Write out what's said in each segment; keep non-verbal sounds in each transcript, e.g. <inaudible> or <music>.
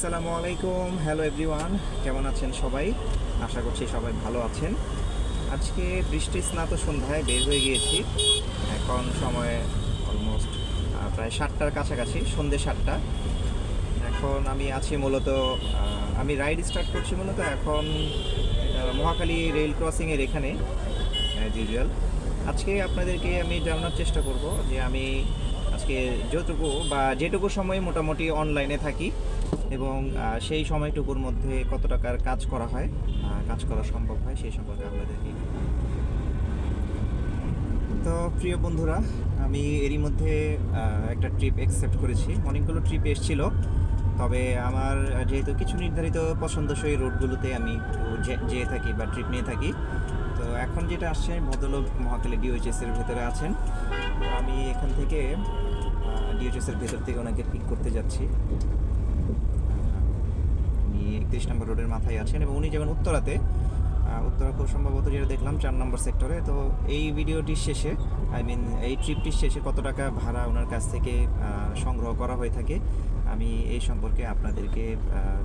আসসালামু আলাইকুম। Hello everyone কেমন আছেন সবাই? আশা করছি সবাই ভালো আছেন। আজকে বৃষ্টি স্নাত সন্ধ্যায় বের হয়ে গিয়েছি। এখন সময় অলমোস্ট প্রায় সাতটার কাছাকাছি সন্ধ্যে সাতটা। এখন আমি আছি মূলত আমি রাইড স্টার্ট করছি মূলত এখন মহাকালী রেল ক্রসিংয়ের এখানে অ্যাজ ইউজুয়াল আজকে আপনাদেরকে আমি জানানোর চেষ্টা করব যে আমি আজকে যতটুকু বা যেটুকু সময় মোটামুটি অনলাইনে থাকি এবং সেই সময়টুকুর মধ্যে কত টাকার কাজ করা হয় কাজ করা সম্ভব হয় সেই সম্পর্কে আপনাদেরকে তো প্রিয় বন্ধুরা, আমি এরই মধ্যে একটা ট্রিপ অ্যাকসেপ্ট করেছি। অনেকগুলো ট্রিপ এসেছিল, তবে আমার যেহেতু কিছু নির্ধারিত পছন্দসই রুটগুলোতে আমি একটু যেয়ে থাকি বা ট্রিপ নিয়ে থাকি, তো এখন যেটা আসছে, ভদ্রলোক মহাকালী ডিওএইচএস এর ভেতরে আছেন। আমি এখান থেকে ডিওএইচএস এর ভেতর থেকে ওনাকে পিক করতে যাচ্ছি। একত্রিশ নম্বর রোডের মাথায় আছেন এবং উনি যেমন উত্তরাতে। উত্তরা খুব সম্ভবত যেটা দেখলাম চার নম্বর সেক্টরে। তো এই ভিডিওটির শেষে আই মিন এই ট্রিপটির শেষে কত টাকা ভাড়া ওনার কাছ থেকে সংগ্রহ করা হয়ে থাকে আমি এই সম্পর্কে আপনাদেরকে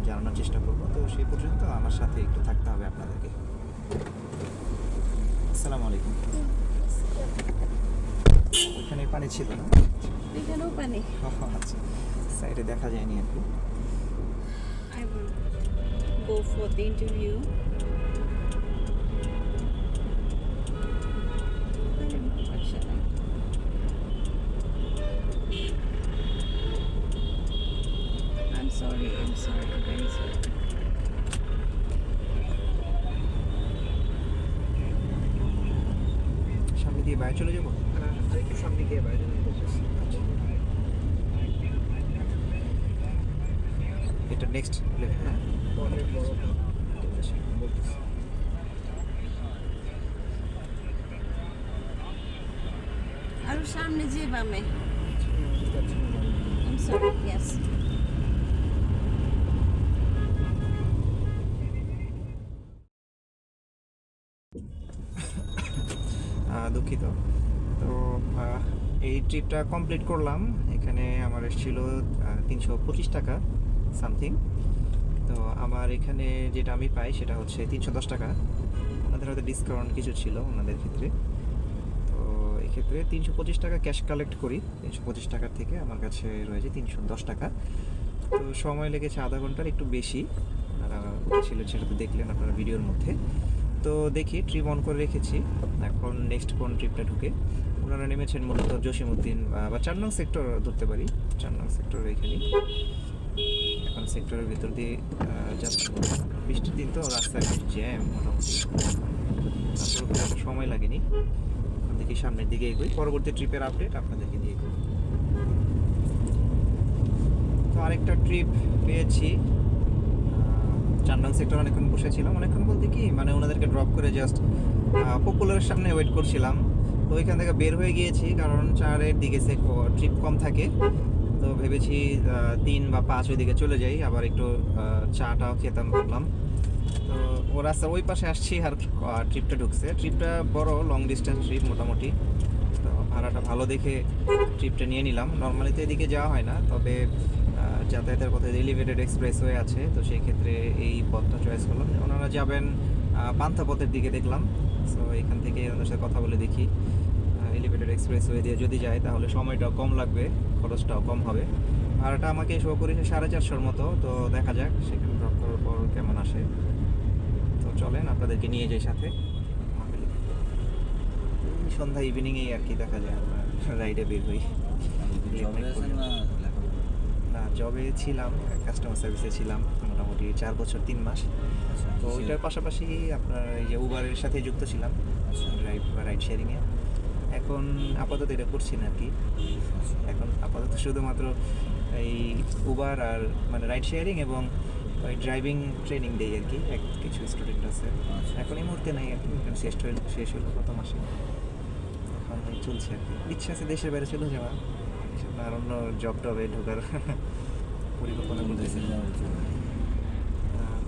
জানানোর চেষ্টা করব। তো সেই পর্যন্ত আমার সাথে একটু থাকতে হবে আপনাদেরকে। আসসালামু আলাইকুম। ওইখানে পানি ছিল না? এখানেও পানি। আচ্ছা। সাইডে দেখা যায়নি আর কি। Go for the interview. সামনে যে বামে। দুঃখিত। তো এই ট্রিপটা কমপ্লিট করলাম। এখানে আমার এসেছিল তিনশো পঁচিশ টাকা, সামথিং। তো আমার এখানে যেটা আমি পাই সেটা হচ্ছে তিনশো দশ টাকা। ওনাদের হয়তো ডিসকাউন্ট কিছু ছিল ওনাদের ক্ষেত্রে। এক্ষেত্রে তিনশো পঁচিশ টাকা ক্যাশ কালেক্ট করি। তিনশো পঁচিশ টাকার থেকে আমার কাছে রয়েছে তিনশো দশ টাকা। তো সময় লেগেছে আধা ঘণ্টার একটু বেশি। আপনারা ছিল সেটা তো দেখলেন আপনারা ভিডিওর মধ্যে। তো দেখি ট্রিপ অন করে রেখেছি। এখন নেক্সট কোন ট্রিপটা ঢুকে? ওনারা নেমেছেন মূলত জসিমউদ্দিন আহ, বা চার নং সেক্টর ধরতে পারি। চার নং সেক্টর এখানেই এখন সেক্টরের ভিতর দিয়ে যাচ্ছি। বৃষ্টির দিন তো রাস্তায় জ্যাম মোটামুটি। সময় লাগেনি। দেখি সামনের দিকে এগোই। পরবর্তী ট্রিপের আপডেট আপনাদেরকে দিয়ে তো আরেকটা ট্রিপ পেয়েছি। নং সেক্টর অনেকক্ষণ বসেছিলাম। অনেকক্ষণ বলতে কি মানে ওনাদেরকে ড্রপ করে জাস্ট পপুলারের সামনে ওয়েট করছিলাম। তো ওইখান থেকে বের হয়ে গিয়েছি, কারণ চারের দিকে সে ট্রিপ কম থাকে। তো ভেবেছি তিন বা পাঁচ ওই দিকে চলে যাই। আবার একটু চাটাও খেতাম, ভাবলাম। তো ও রাস্তা ওই পাশে আসছি আর ট্রিপটা ঢুকছে। ট্রিপটা বড় লং ডিস্টেন্স ট্রিপ মোটামুটি। তো ভাড়াটা ভালো দেখে ট্রিপটা নিয়ে নিলাম। নর্মালি তো এদিকে যাওয়া হয় না, তবে যাতায়াতের পথে এলিভেটেড এক্সপ্রেসওয়ে আছে। তো সেই ক্ষেত্রে এই পথটা চয়েস করলাম। ওনারা যাবেন পান্থা পথের দিকে দেখলাম। সো এখান থেকে ওনার সাথে কথা বলে দেখি। এলিভেটেড এক্সপ্রেসওয়ে দিয়ে যদি যায়, তাহলে সময়টাও কম লাগবে, খরচটাও কম হবে। ভাড়াটা আমাকে শো করেছে সাড়ে চারশোর মতো। তো দেখা যাক, সেখানে ড্রপ করার পর কেমন আসে। চলেন আপনাদেরকে নিয়ে যাই সাথে। এই সন্ধ্যা ইভিনিংয়েই আর কি দেখা যায় আমরা রাইডে বের হই। না জবে ছিলাম কাস্টমার সার্ভিসে ছিলাম মোটামুটি চার বছর তিন মাস। তো ওইটার পাশাপাশি আপনার এই যে উবারের সাথে যুক্ত ছিলাম রাইড বা রাইড শেয়ারিংয়ে এখন আপাতত এটা করছি না আর কি। এখন আপাতত শুধুমাত্র এই উবার আর মানে রাইড শেয়ারিং এবং ওই ড্রাইভিং ট্রেনিং দেই আর কি এক কিছু স্টুডেন্ট আছে। এখন এই মুহূর্তে নাই এখন শেষ হইল শেষ হলো গত মাসে। এখন চলছে আর কি। ইচ্ছা আছে দেশের বাইরে চলে যাওয়া আর অন্য জব টবে ঢোকার <laughs> পরিকল্পনা করতেছি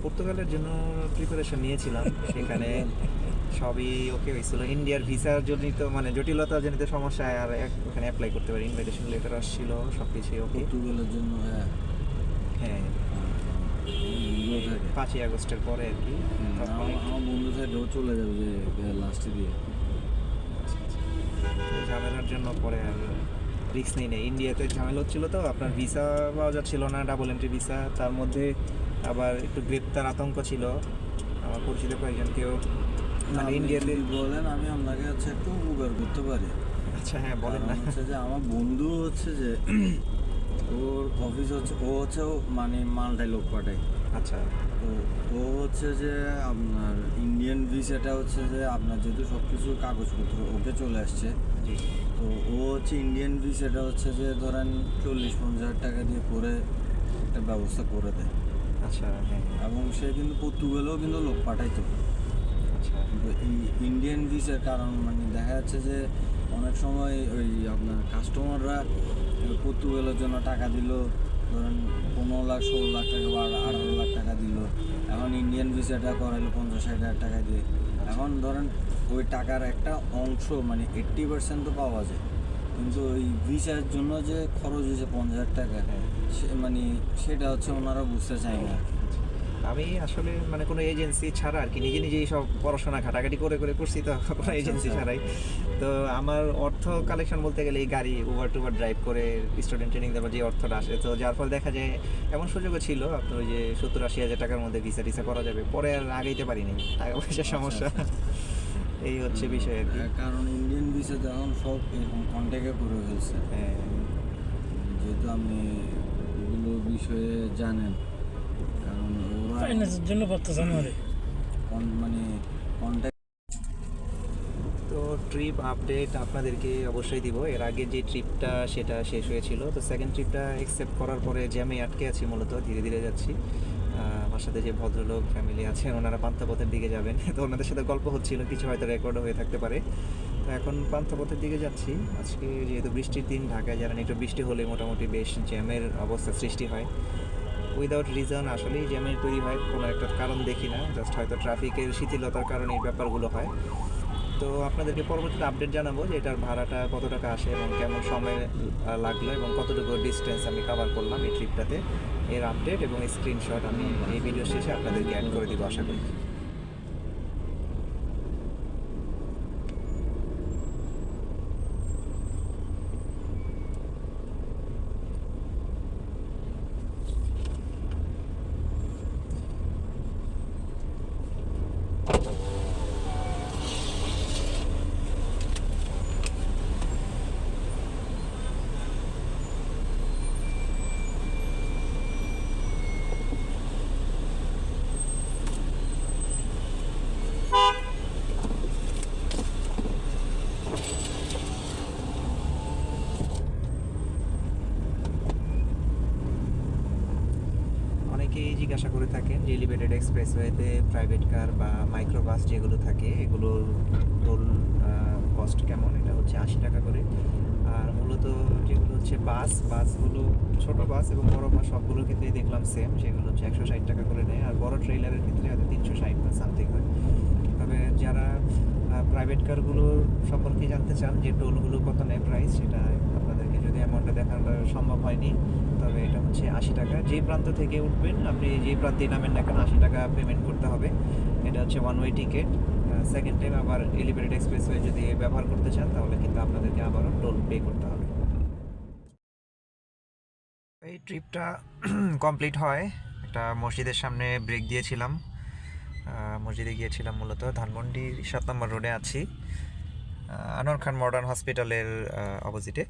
পর্তুগালের জন্য প্রিপারেশন নিয়েছিলাম। সেখানে সবই ওকে হয়েছিল। ইন্ডিয়ার ভিসার জনিত মানে জটিলতা জনিত সমস্যা আর এক- ওখানে অ্যাপ্লাই করতে পারি। ইনভাইটেশন লেটার আসছিল সব কিছুই ওকে পর্তুগালের জন্য হ্যাঁ। হ্যাঁ। পাঁচই আগস্টের পরে আর কি। আমার বন্ধু থাকে চলে যাবে যে লাস্টে দিয়ে। ঝামেলার জন্য পরে আর রিস্ক নেই নেই। ইন্ডিয়াতে ঝামেলা হচ্ছিল তো আপনার ভিসা পাওয়া যাচ্ছিল না ডাবল এন্ট্রি ভিসা তার মধ্যে আবার একটু গ্রেপ্তার আতঙ্ক ছিল। আমার পরিচিত কয়েকজন কেউ মানে ইন্ডিয়াতে বলেন আমি আপনাকে হচ্ছে একটু উপকার করতে পারি। আচ্ছা হ্যাঁ বলেন না। হচ্ছে যে আমার বন্ধু হচ্ছে যে ওর অফিস হচ্ছে ও হচ্ছে মানে মালটাই লোক পাঠায়। আচ্ছা। তো ও হচ্ছে যে আপনার ইন্ডিয়ান ভিসাটা হচ্ছে যে আপনার যেহেতু সব কিছু কাগজপত্র ওকে চলে আসছে তো ও হচ্ছে ইন্ডিয়ান ভিসাটা হচ্ছে যে ধরেন চল্লিশ পঞ্চাশ হাজার টাকা দিয়ে করে একটা ব্যবস্থা করে দেয়। আচ্ছা হ্যাঁ এবং সে কিন্তু পর্তুগালেও কিন্তু লোক পাঠাইতো। আচ্ছা। ইন্ডিয়ান ভিসার কারণ মানে দেখা যাচ্ছে যে অনেক সময় ওই আপনার কাস্টমাররা পর্তুগালের জন্য টাকা দিল ধরেন পনেরো লাখ ষোলো লাখ টাকা বা আঠারো লাখ টাকা দিল। এখন ইন্ডিয়ান ভিসাটা করাইলো পঞ্চাশ ষাট হাজার টাকা দিয়ে। এখন ধরেন ওই টাকার একটা অংশ মানে এইট্টি পার্সেন্ট তো পাওয়া যায়। কিন্তু ওই ভিসার জন্য যে খরচ হয়েছে পঞ্চাশ হাজার টাকা সে মানে সেটা হচ্ছে ওনারা বুঝতে চায় না আমি আসলে মানে কোনো এজেন্সি ছাড়া আর কি নিজে নিজেই সব পড়াশোনা ঘাটাঘাটি করে করে করছি তো কোনো এজেন্সি আচ্ছা। ছাড়াই। তো আমার অর্থ কালেকশন বলতে গেলে এই গাড়ি উবার টুবার ড্রাইভ করে স্টুডেন্ট ট্রেনিং দেওয়ার যে অর্থটা আসে তো যার ফলে দেখা যায় এমন সুযোগও ছিল আপনার ওই যে সত্তর আশি হাজার টাকার মধ্যে ভিসা টিসা করা যাবে পরে আর আগাইতে পারিনি টাকা পয়সার সমস্যা। আচ্ছা, এই হচ্ছে বিষয় আর কি। হ্যাঁ, কারণ ইন্ডিয়ান ভিসা এখন সব এরকম কন্ট্যাক্টে করে ফেলছে হ্যাঁ, যেহেতু আপনি এগুলো বিষয়ে জানেন ফাইন্যান্সের জন্য পারতেছে মানে তো ট্রিপ আপডেট আপনাদেরকে অবশ্যই দিব। এর আগে যে ট্রিপটা সেটা শেষ হয়েছিল। তো সেকেন্ড ট্রিপটা অ্যাকসেপ্ট করার পরে জ্যামে আটকে আছি মূলত, ধীরে ধীরে যাচ্ছি। আমার সাথে যে ভদ্রলোক ফ্যামিলি আছেন, ওনারা পান্থপথের দিকে যাবেন। <laughs> তো ওনাদের সাথে গল্প হচ্ছিল, কিছু হয়তো রেকর্ডও হয়ে থাকতে পারে। তো এখন পান্থপথের দিকে যাচ্ছি। আজকে যেহেতু বৃষ্টির দিন, ঢাকায় জানেন, একটু বৃষ্টি হলে মোটামুটি বেশ জ্যামের অবস্থা সৃষ্টি হয়। উইদাউট রিজন আসলেই জ্যামের তৈরি হয়, কোনো একটা কারণ দেখি না জাস্ট হয়তো ট্রাফিকের শিথিলতার কারণে এই ব্যাপারগুলো হয়। তো আপনাদেরকে পরবর্তীতে আপডেট জানাব যে এটার ভাড়াটা কত টাকা আসে এবং কেমন সময় লাগল এবং কতটুকু ডিস্টেন্স আমি কভার করলাম এই ট্রিপটাতে এর আপডেট এবং স্ক্রিনশট আমি এই ভিডিও শেষে আপনাদেরকে অ্যাড করে দিব, আশা করি। জিজ্ঞাসা করে থাকেন যে এলিভেটেড এক্সপ্রেসওয়েতে প্রাইভেট কার বা মাইক্রো বাস যেগুলো থাকে, এগুলোর টোল কস্ট কেমন? এটা হচ্ছে আশি টাকা করে। আর মূলত যেগুলো হচ্ছে বাস বাসগুলো ছোট বাস এবং বড় বাস সবগুলোর ক্ষেত্রেই দেখলাম সেম সেগুলো হচ্ছে একশো ষাট টাকা করে নেয়। আর বড় ট্রেলারের ক্ষেত্রে হয়তো তিনশো ষাট বা সামথিং হয়। তবে যারা প্রাইভেট কারগুলোর সম্পর্কে জানতে চান যে টোলগুলো কত নেয় প্রাইস সেটা যদি অ্যামাউন্টটা দেখানো সম্ভব হয়নি। তবে এটা হচ্ছে আশি টাকা। যে প্রান্ত থেকে উঠবেন, আপনি যে প্রান্তে নামেন না কেন, আশি টাকা পেমেন্ট করতে হবে। এটা হচ্ছে one way ticket second time আবার এলিভেটেড এক্সপ্রেসওয়ে যদি ব্যবহার করতে চান, তাহলে কিন্তু আপনাদেরকে আবারও টোল পে করতে হবে। এই ট্রিপটা কমপ্লিট <clears throat> হয়। একটা মসজিদের সামনে ব্রেক দিয়েছিলাম। মসজিদে গিয়েছিলাম মূলত। ধানমন্ডি সাত নম্বর রোডে আছি। আনোয়ার খান মডার্ন হসপিটালের অপোজিটে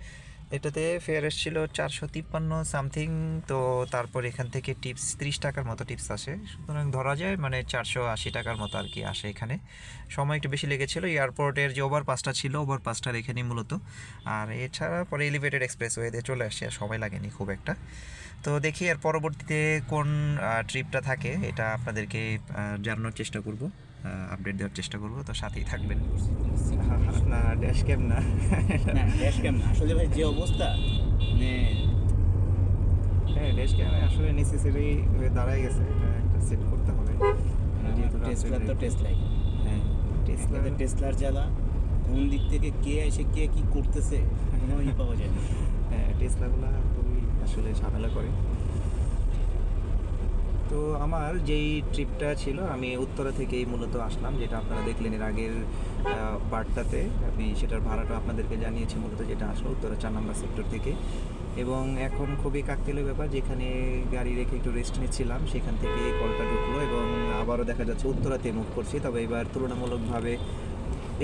এটাতে ফেয়ার এসেছিল চারশো তিপ্পান্ন সামথিং তো তারপর এখান থেকে টিপস ত্রিশ টাকার মতো টিপস আসে। সুতরাং ধরা যায় মানে চারশো আশি টাকার মতো আর কি আসে এখানে। সময় একটু বেশি লেগেছিল এয়ারপোর্টের যে ওভারপাসটা ছিল ওভারপাসটার এখানেই মূলত। আর এছাড়া পরে এলিভেটেড এক্সপ্রেস ওয়েতে চলে আসছে আর সময় লাগেনি খুব একটা। তো দেখি আর পরবর্তীতে কোন ট্রিপটা থাকে, এটা আপনাদেরকে জানানোর চেষ্টা করব। আপডেট দেওয়ার চেষ্টা করব তো সাথেই থাকবেন। না ড্যাশ ক্যাম না। না ড্যাশ ক্যাম না। আসলে ভাই যে অবস্থা মানে হ্যাঁ ড্যাশ ক্যাম আসলে নেসেসারি হয়ে দাঁড়ায় গেছে। এটা একটা সেট করতে হবে। টেসলার তো টেসলাই হ্যাঁ টেসলা টেসলার টেসলার জ্বালা। কোন দিক থেকে কে এসে কে কি করতেছে কোনো ই পাওয়া যায় না। হ্যাঁ টেসলাগুলো খুবই আসলে ঝামেলা করে। তো আমার যেই ট্রিপটা ছিল, আমি উত্তরা থেকেই মূলত আসলাম, যেটা আপনারা দেখলেন এর আগের পার্টটাতে আমি সেটার ভাড়াটা আপনাদেরকে জানিয়েছি মূলত যেটা আসলো উত্তরা চার নম্বর সেক্টর থেকে। এবং এখন খুবই কাকতেলের ব্যাপার, যেখানে গাড়ি রেখে একটু রেস্ট নিচ্ছিলাম, সেখান থেকে কলটা ঢুকলো এবং আবারও দেখা যাচ্ছে উত্তরাতে মুভ করছি। তবে এবার তুলনামূলকভাবে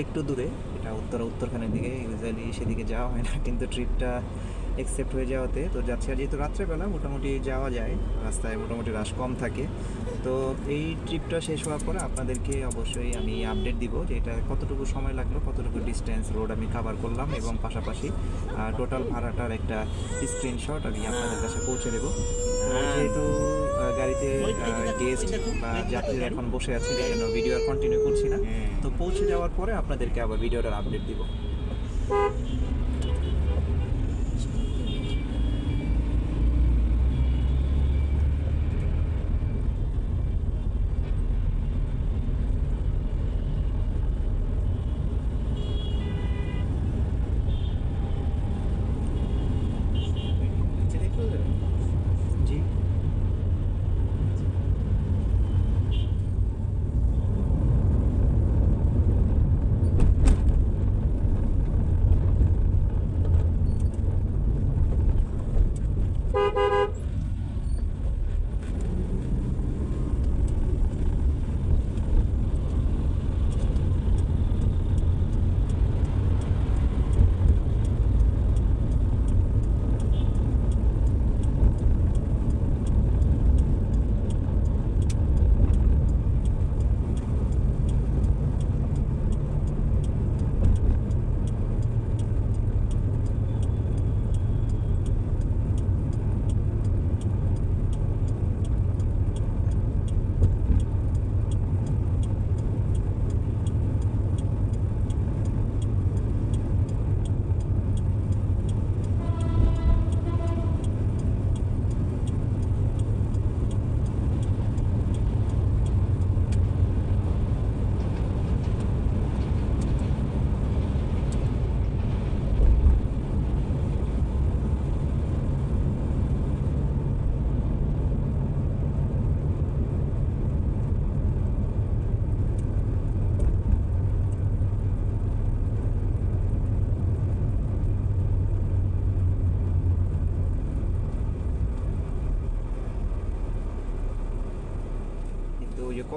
একটু দূরে, এটা উত্তরা উত্তরখানের দিকে, ইউজুয়ালি সেদিকে যাওয়া হয় না, কিন্তু ট্রিপটা একসেপ্ট হয়ে যাওয়াতে। তো যাচ্ছে আর যেহেতু রাত্রেবেলা মোটামুটি যাওয়া যায়। রাস্তায় মোটামুটি রাশ কম থাকে। তো এই ট্রিপটা শেষ হওয়ার পরে আপনাদেরকে অবশ্যই আমি আপডেট দিব যে এটা কতটুকু সময় লাগল কতটুকু ডিস্টেন্স রোড আমি কভার করলাম এবং পাশাপাশি টোটাল ভাড়াটার একটা স্ক্রিনশট আমি আপনাদের কাছে পৌঁছে দেবো। যেহেতু গাড়িতে গেস্ট বা যাত্রীরা এখন বসে আছে এই জন্য ভিডিও আর কন্টিনিউ করছি না। তো পৌঁছে যাওয়ার পরে আপনাদেরকে আবার ভিডিওটার আপডেট দিব।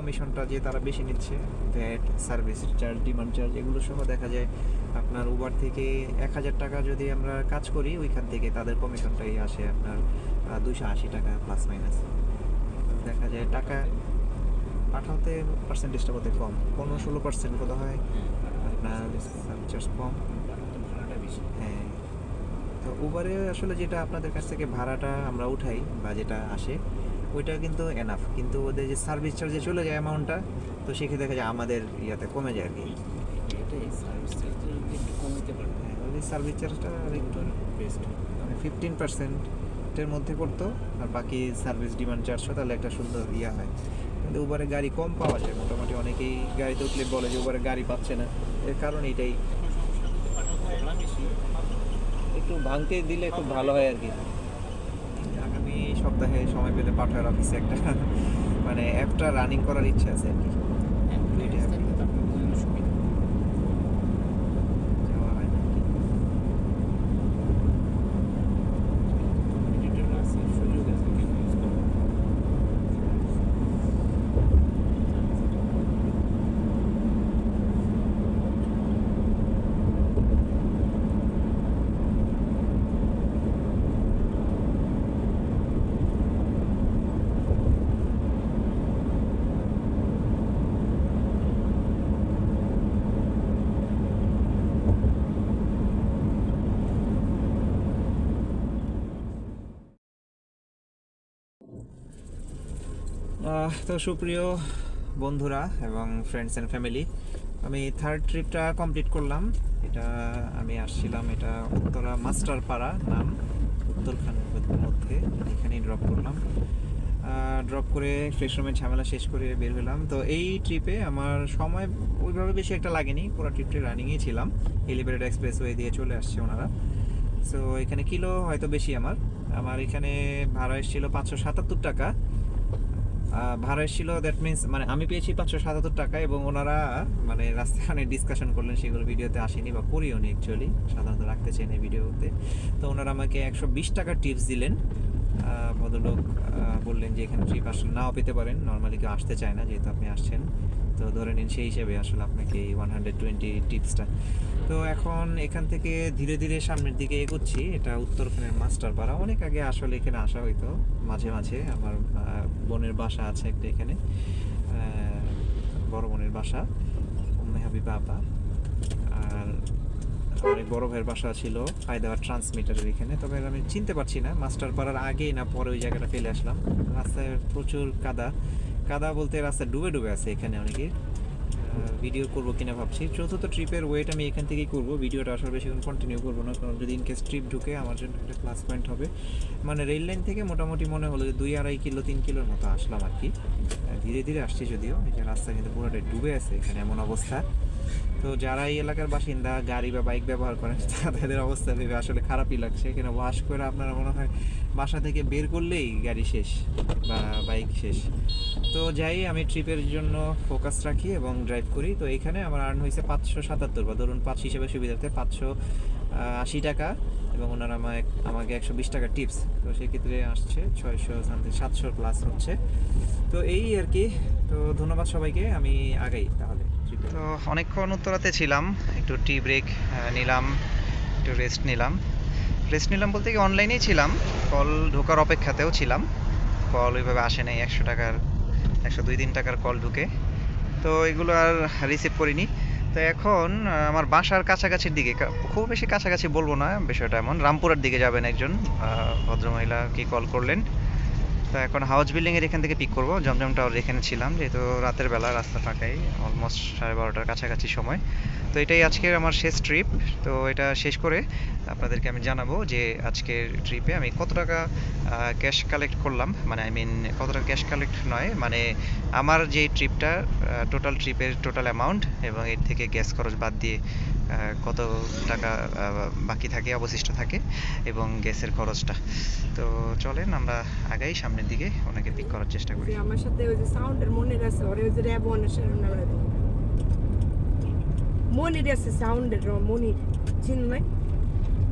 কমিশনটা যে তারা বেশি নিচ্ছে VAT service charge demand charge এগুলো সহ দেখা যায় আপনার উবার থেকে এক হাজার টাকা যদি আমরা কাজ করি, ওইখান থেকে তাদের কমিশনটাই আসে আপনার দুশো আশি টাকা প্লাস মাইনাস দেখা যায় টাকা পাঠাতে পার্সেন্টেজটা বোধহয় কম, পনেরো ষোলো পার্সেন্ট বোধ হয়। আপনার চার্জ কম। হ্যাঁ। তো উবারে আসলে যেটা আপনাদের কাছ থেকে ভাড়াটা আমরা উঠাই বা যেটা আসে ওইটা কিন্তু এনাফ কিন্তু ওদের যে সার্ভিস চার্জে চলে যায় অ্যামাউন্টটা তো সেক্ষেত্রে দেখা যায় আমাদের ইয়াতে কমে যায় আর কি। এটাই সার্ভিস চার্জটা একটু কমাতে হ্যাঁ ওদের সার্ভিস চার্জটা আর একটু বেস্ট মানে ফিফটিন পার্সেন্টের মধ্যে করতো আর বাকি সার্ভিস ডিমান্ড চার্জও তাহলে একটা সুন্দর ইয়া হয়। কিন্তু উবারে গাড়ি কম পাওয়া যায় মোটামুটি অনেকেই গাড়িতে উঠলে বলে যে উবারে গাড়ি পাচ্ছে না। এর কারণ এটাই। একটু ভাঙতে দিলে খুব ভালো হয় আর কি। সপ্তাহে সময় পেলে পাঠার অফিসে একটা মানে অ্যাপটা রানিং করার ইচ্ছে আছে আর কি দুইটা থাকলে তো আপনাদের জন্য সুবিধা যাওয়া হয় না আর কি। এডিটর আছে সুযোগ আছে কেউ ইউজ করবে আহ, তো সুপ্রিয় বন্ধুরা এবং ফ্রেন্ডস অ্যান্ড ফ্যামিলি আমি থার্ড ট্রিপটা কমপ্লিট করলাম। এটা আমি আসছিলাম, এটা উত্তরা মাস্টার পাড়া নাম উত্তরখানের মধ্যে এখানেই ড্রপ করলাম। ড্রপ করে ফ্রেশ রুমের ঝামেলা শেষ করে বের হলাম। তো এই ট্রিপে আমার সময় ওইভাবে বেশি একটা লাগেনি, পুরো ট্রিপটি রানিংয়ে ছিলাম। এলিভেটেড এক্সপ্রেস ওয়ে দিয়ে চলে আসছে ওনারা। সো এখানে কিলো হয়তো বেশি আমার। আমার এখানে ভাড়া এসেছিল পাঁচশো সাতাত্তর টাকা। ভাড়া এসেছিল দ্যাট মিনস মানে আমি পেয়েছি পাঁচশো সাতাত্তর টাকা এবং ওনারা মানে রাস্তায় অনেক ডিসকাশন করলেন, সেগুলো ভিডিওতে আসেনি বা করিও নি অ্যাকচুয়ালি সাধারণত রাখতে চাই না ভিডিওতে। তো ওনারা আমাকে একশো বিশ টাকা টিপস দিলেন। ভদ্রলোক বললেন যে এখানে ট্রিপ আসলে নাও পেতে পারেন নর্মালি কেউ আসতে চায় না, যেহেতু আপনি আসছেন। তো ধরে নিন সেই হিসেবে আসলে আপনাকে এই ওয়ান হান্ড্রেড টোয়েন্টি টিপসটা তো এখন এখান থেকে ধীরে ধীরে সামনের দিকে এগোচ্ছি। এটা উত্তরখানের মাস্টার পাড়া অনেক আগে আসলে এখানে আসা হইতো, মাঝে মাঝে। আমার বোনের বাসা আছে একটা এখানে। বড় বোনের বাসা, উম্মে বাবা আর অনেক বড় ভাইয়ের বাসা ছিল হায়দ্রাবাদ ট্রান্সমিটারের এখানে। তবে আমি চিনতে পারছি না মাস্টার পাড়ার আগেই না পরে ওই জায়গাটা ফেলে আসলাম। রাস্তায় প্রচুর কাদা। কাদা বলতে রাস্তা ডুবে ডুবে আছে এখানে অনেকে। ভিডিও করব কিনা ভাবছি। চতুর্থ ট্রিপের ওয়েট আমি এখান থেকেই করব। ভিডিওটা আসলে বেশিক্ষণ কন্টিনিউ করব, না কারণ যদি ইনকেস ট্রিপ ঢুকে আমার জন্য একটা প্লাস পয়েন্ট হবে। মানে রেল লাইন থেকে মোটামুটি মনে হলো যে দুই আড়াই কিলো, তিন কিলোর মতো আসলাম আর কি। ধীরে ধীরে আসছি যদিও যে রাস্তা কিন্তু পুরোটাই ডুবে আছে, এখানে এমন অবস্থা। তো যারা এই এলাকার বাসিন্দা, গাড়ি বা বাইক ব্যবহার করেন, <laughs> তাদের অবস্থা ভেবে আসলে খারাপই লাগছে। এখানে ওয়াশ করে আপনারা মনে হয় বাসা থেকে বের করলেই গাড়ি শেষ বা বাইক শেষ। তো যাই, আমি ট্রিপের জন্য ফোকাস রাখি এবং ড্রাইভ করি। তো এখানে আমার আর্ন হয়েছে পাঁচশো সাতাত্তর বা ধরুন পাঁচ হিসেবে সুবিধাতে পাঁচশো আশি টাকা এবং ওনারা আমাকে আমাকে একশো বিশ টাকা টিপস তো সেক্ষেত্রে আসছে ছয়শো সামথিং সাতশো প্লাস হচ্ছে। তো এই আর কি। তো ধন্যবাদ সবাইকে, আমি আগাই তাহলে তো অনেকক্ষণ উত্তরাতে ছিলাম, একটু টি ব্রেক নিলাম, একটু রেস্ট নিলাম। রেস্ট নিলাম বলতে কি অনলাইনেই ছিলাম। কল ঢোকার অপেক্ষাতেও ছিলাম। কল ওইভাবে আসে নাই, একশো টাকার একশো দুই তিন টাকার কল ঢুকে। তো এগুলো আর রিসিভ করিনি। তো এখন আমার বাসার কাছাকাছির দিকে খুব বেশি কাছাকাছি বলব না, বিষয়টা এমন। রামপুরার দিকে যাবেন একজন ভদ্রমহিলা কি কল করলেন। তো এখন হাউস বিল্ডিংয়ের এখান থেকে পিক করব। জমজম টাওয়ার এখানে ছিলাম, যেহেতু রাতের বেলা, রাস্তা ফাঁকাই অলমোস্ট সাড়ে বারোটার কাছাকাছি সময়। তো এটাই আজকের আমার শেষ ট্রিপ তো এটা শেষ করে আপনাদেরকে আমি জানাব যে আজকের ট্রিপে আমি কত টাকা ক্যাশ কালেক্ট করলাম। মানে আই মিন কত টাকা ক্যাশ কালেক্ট নয় মানে আমার যে ট্রিপটা টোটাল ট্রিপের টোটাল অ্যামাউন্ট এবং এর থেকে গ্যাস খরচ বাদ দিয়ে কত টাকা বাকি থাকে, অবশিষ্ট থাকে এবং গ্যাসের খরচটা। তো চলেন আমরা আগাই সামনের দিকে, ওনাকে পিক করার চেষ্টা করি। আমার সাথে ওই যে সাউন্ডের মনের আছে ওই যে র্যাব মনির আছে সাউন্ডের মনির চিন নাই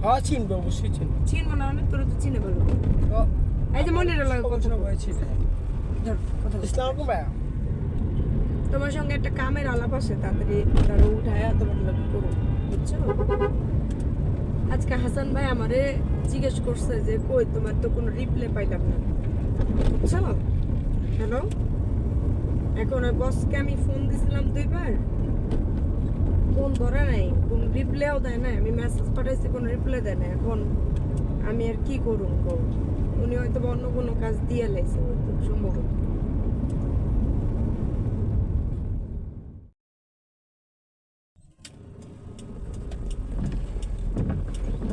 হ্যাঁ চিনবে অবশ্যই চিনবে চিনবো না মানে তোর তো চিনে বলব এই যে মনির লাগে কথা বল। ধর কথা বল। ইসলাম ভাইয়া তোমার সঙ্গে একটা কামের আলাপ আছে তাড়াতাড়ি তারা উঠায় তোমার লাগে করো বুঝছ আজকে হাসান ভাই আমারে জিজ্ঞেস করছে যে কই তোমার তো কোনো রিপ্লাই পাইলাম না বুঝছ হ্যালো এখন ওই বসকে আমি ফোন দিছিলাম দুইবার ফোন ধরে নাই, কোন রিপ্লাইও দেয় না আমি মেসেজ পাঠাইছি, কোনো রিপ্লাই দেয় না এখন আমি আর কি করুন গো উনি হয়তো অন্য কোনো কাজ দিয়ে লাইছে সম্ভবত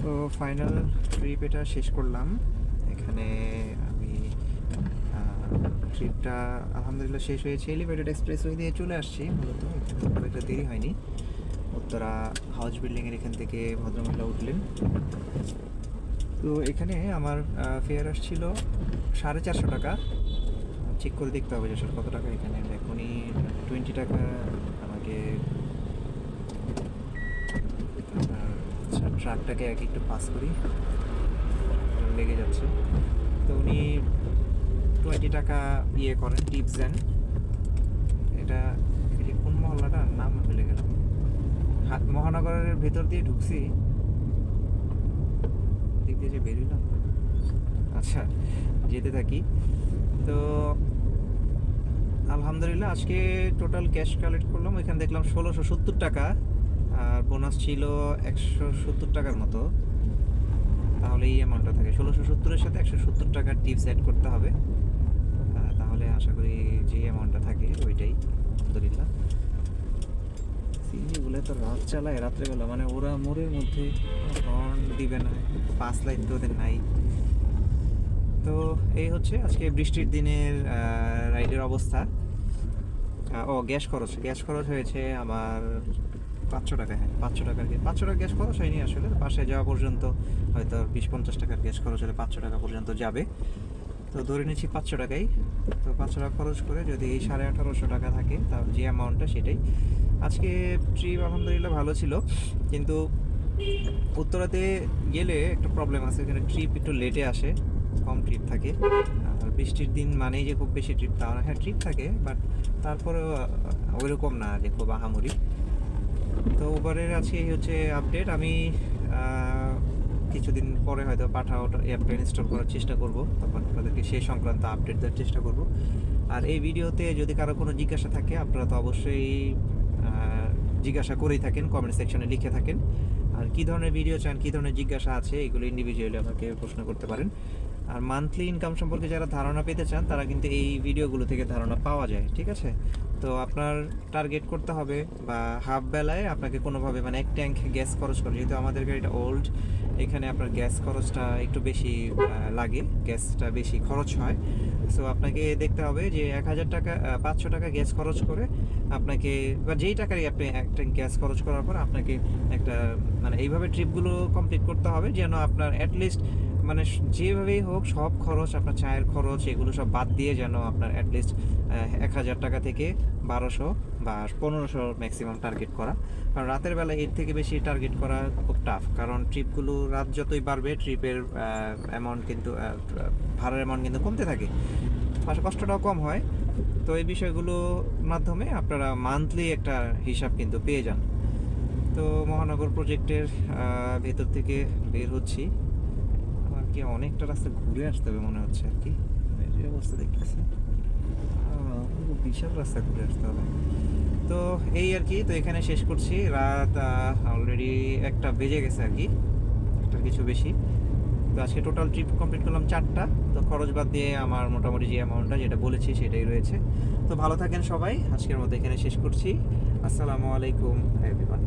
তো ফাইনাল ট্রিপ এটা শেষ করলাম। এখানে আমি ট্রিপটা আলহামদুলিল্লাহ শেষ হয়েছে। এলিভেটেড এক্সপ্রেসওয়ে দিয়ে চলে আসছি, মূলত। একটা দেরি হয়নি। উত্তরা হাউস বিল্ডিংয়ের এখান থেকে ভদ্রমহিলা উঠলেন। তো এখানে আমার ফেয়ার আসছিল সাড়ে চারশো টাকা। চেক করে দেখতে হবে যে আসলে কত টাকা এখানে। এখনই টোয়েন্টি টাকা আমাকে ট্রাকটাকে এক একটু পাস করি। লেগে যাচ্ছে। তো উনি টোয়েন্টি টাকা ইয়ে করেন টিপস দেন। এটা এটা কোন মহল্লাটার নাম ভুলে গেলাম হা- মহানগরের ভেতর দিয়ে ঢুকছি, দিক দিয়ে যে বেরোলাম আচ্ছা যেতে থাকি। তো আলহামদুলিল্লাহ, আজকে টোটাল ক্যাশ কালেক্ট করলাম। ওইখানে দেখলাম ষোলোশো সত্তর টাকা, আর বোনাস ছিল একশো সত্তর টাকার মতো। তাহলে এই অ্যামাউন্টটা থাকে। ষোলোশো সত্তরের সাথে একশো সত্তর টাকার টিপস অ্যাড করতে হবে। তাহলে আশা করি যে অ্যামাউন্টটা থাকে, ওইটাই। আলহামদুলিল্লাহ। সিএনজিগুলো তো রাত চালায়, রাত্রেবেলা। মানে ওরা মোড়ের মধ্যে হর্ন দিবে না, পাঁচ লাইন তো ওদের নাই। তো এই হচ্ছে আজকে বৃষ্টির দিনের রাইডের অবস্থা। ও, গ্যাস খরচ। গ্যাস খরচ হয়েছে আমার পাঁচশো টাকা হ্যাঁ পাঁচশো টাকার গ্যাস। পাঁচশো টাকা গ্যাস খরচ হয়নি আসলে। পাশে যাওয়া পর্যন্ত হয়তো বিশ পঞ্চাশ টাকার গ্যাস খরচ হলে পাঁচশো টাকা পর্যন্ত যাবে। তো ধরে নিচ্ছি পাঁচশো টাকাই। তো পাঁচশো টাকা খরচ করে যদি এই সাড়ে আঠারোশো টাকা থাকে তাহলে যে অ্যামাউন্টটা সেটাই। আজকে ট্রিপ আলহামদুলিল্লাহ ভালো ছিল, কিন্তু উত্তরাতে গেলে একটা প্রবলেম আছে এখানে ট্রিপ একটু লেটে আসে, কম ট্রিপ থাকে। আর বৃষ্টির দিন মানেই যে খুব বেশি ট্রিপ তাও না। হ্যাঁ ট্রিপ থাকে বাট তারপরেও ওইরকম না যে খুব আহামরি। তো উবারের আজকে হচ্ছে আপডেট আমি কিছুদিন পরে হয়তো পাঠাও অ্যাপটা ইনস্টল করার চেষ্টা করব। তারপর আপনাদেরকে সেই সংক্রান্ত আপডেট দেওয়ার চেষ্টা করব। আর এই ভিডিওতে যদি কারও কোনো জিজ্ঞাসা থাকে, আপনারা তো অবশ্যই জিজ্ঞাসা করেই থাকেন কমেন্ট সেকশনে লিখে থাকেন। আর কী ধরনের ভিডিও চান, কী ধরনের জিজ্ঞাসা আছে, এগুলো ইন্ডিভিজুয়ালি আমাকে প্রশ্ন করতে পারেন। আর মান্থলি ইনকাম সম্পর্কে যারা ধারণা পেতে চান, তারা কিন্তু এই ভিডিওগুলো থেকে ধারণা পাওয়া যায়, ঠিক আছে? তো আপনার টার্গেট করতে হবে বা হাফ বেলায় আপনাকে কোনোভাবে মানে এক ট্যাঙ্ক গ্যাস খরচ করে, যেহেতু আমাদের গাড়িটা ওল্ড এখানে আপনার গ্যাস খরচটা একটু বেশি লাগে গ্যাসটা বেশি খরচ হয়। সো আপনাকে দেখতে হবে যে এক হাজার টাকা পাঁচশো টাকা গ্যাস খরচ করে আপনাকে বা যেই টাকারই আপনি একটা গ্যাস খরচ করার পর আপনাকে একটা মানে এইভাবে ট্রিপগুলো কমপ্লিট করতে হবে, যেন আপনার অ্যাটলিস্ট মানে যেভাবেই হোক সব খরচ, আপনার চায়ের খরচ, এগুলো সব বাদ দিয়ে যেন আপনার অ্যাটলিস্ট এক হাজার টাকা থেকে বারোশো বা পনেরোশো ম্যাক্সিমাম টার্গেট করা। কারণ রাতের বেলা এর থেকে বেশি টার্গেট করা খুব টাফ কারণ ট্রিপগুলো রাত যতই বাড়বে ট্রিপের অ্যামাউন্ট কিন্তু ভাড়ার অ্যামাউন্ট কিন্তু কমতে থাকে। কষ্টটাও কম হয়। তো এই বিষয়গুলো মাধ্যমে আপনারা মান্থলি একটা হিসাব কিন্তু পেয়ে যান। তো মহানগর প্রজেক্টের ভেতর থেকে বের হচ্ছি। আমার কি অনেকটা রাস্তা ঘুরে আসতে হবে মনে হচ্ছে আর কি। এই অবস্থা দেখতেছি। বিশাল রাস্তা ঘুরে আসতে হবে। তো এই আর কি, তো এখানে শেষ করছি। রাত অলরেডি একটা বেজে গেছে আর কি, একটার কিছু বেশি। তো আজকে টোটাল ট্রিপ কমপ্লিট করলাম চারটা। তো খরচ বাদ দিয়ে আমার মোটামুটি যে অ্যামাউন্টটা যেটা বলেছি সেটাই রয়েছে। তো ভালো থাকেন সবাই। আজকের মতো এখানে শেষ করছি। আসসালামু আলাইকুম এভরিওয়ান